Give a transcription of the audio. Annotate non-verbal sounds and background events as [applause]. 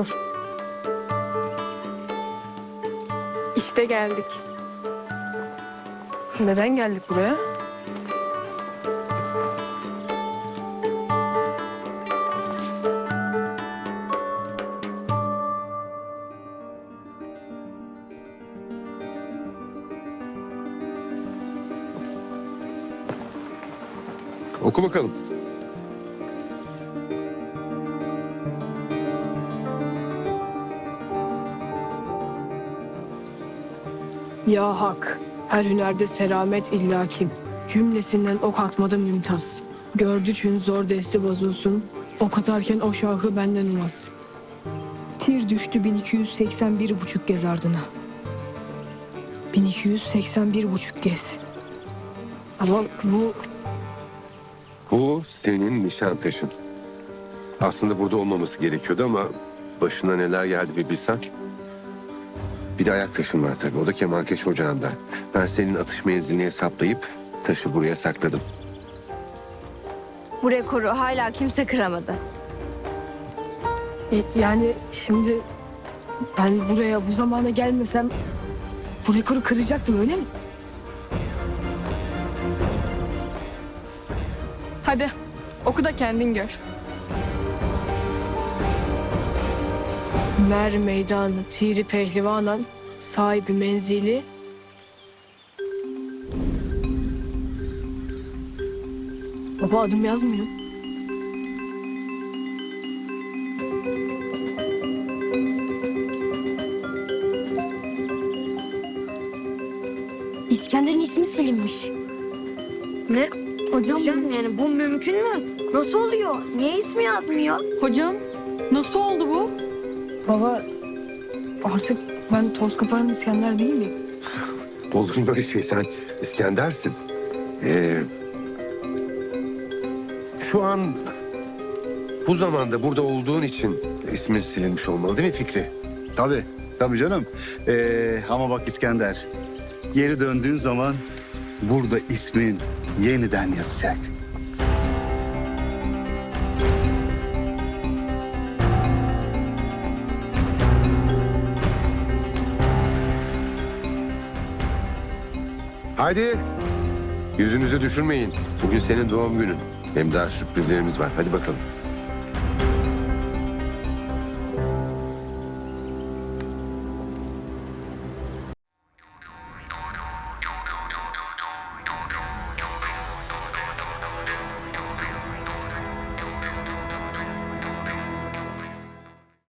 Dur. İşte geldik. Neden geldik buraya? Oku bakalım. Ya hak, her hünerde selamet illakim. Cümlesinden ok atmadı mümtaz. Gördü zor desti bozulsun. Ok atarken o şahı benden umaz. Tir düştü 1281 buçuk gez ardına. 1281 buçuk gez. Ama bu Bu senin nişan taşın. Aslında burada olmaması gerekiyordu ama başına neler geldi bir bilsen. Bir de ayak taşın var tabii. O da kemankeş ocağında. Ben senin atış menzilini hesaplayıp taşı buraya sakladım. Bu rekoru hala kimse kıramadı. e, yani şimdi ben buraya bu zamana gelmesem bu rekoru kıracaktım öyle mi? Hadi oku da kendin gör. Mer meydan tiri pehlivanan sahibi menzili Baba adım yazmıyor. İskender'in ismi silinmiş. Ne? Hocam, Hocam yani bu mümkün mü? Nasıl oluyor? Niye ismi yazmıyor? hocam nasıl oldu bu? Baba artık ben toz koparan İskender değil miyim? [laughs] Olur mu öyle şey? Sen İskender'sin. Ee, şu an bu zamanda burada olduğun için ismin silinmiş olmalı değil mi Fikri? Tabii, tabii canım. Ee, ama bak İskender, geri döndüğün zaman burada ismin yeniden yazacak. Haydi. Yüzünüzü düşürmeyin. Bugün senin doğum günün. Hem daha sürprizlerimiz var. Hadi bakalım.